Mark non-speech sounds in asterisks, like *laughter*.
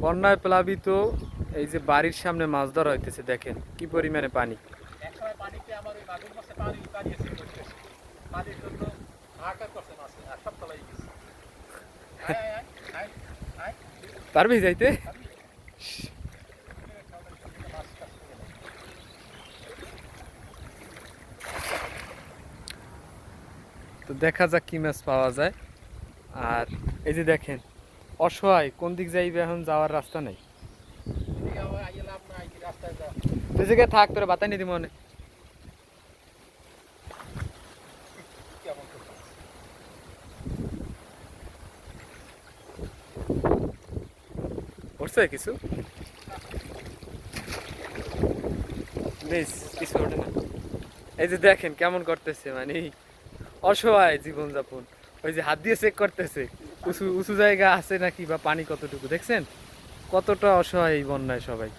বন্যায় প্লাবিত এই যে বাড়ির সামনে মাছ ধরা হইতেছে দেখেন কি পরিমাণে পানি। *laughs* পারবি যাইতে। তো দেখা যাক কি মাছ পাওয়া যায়। আর এই যে দেখেন অসহায়, কোন দিক যাইবে এখন যাওয়ার রাস্তা নেই। তুই থাক, তোরা বাতাই নিদি মনে? কিছু বেশ, কিছু ওঠে না এই যে দেখেন কেমন করতেছে মানে অসহায় জীবনযাপন ওই যে হাত দিয়ে চেক করতেছে, উঁচু উঁচু জায়গা আছে নাকি বা পানি কতটুকু? দেখছেন? কতটা অসহায় এই বন্যায় সবাই।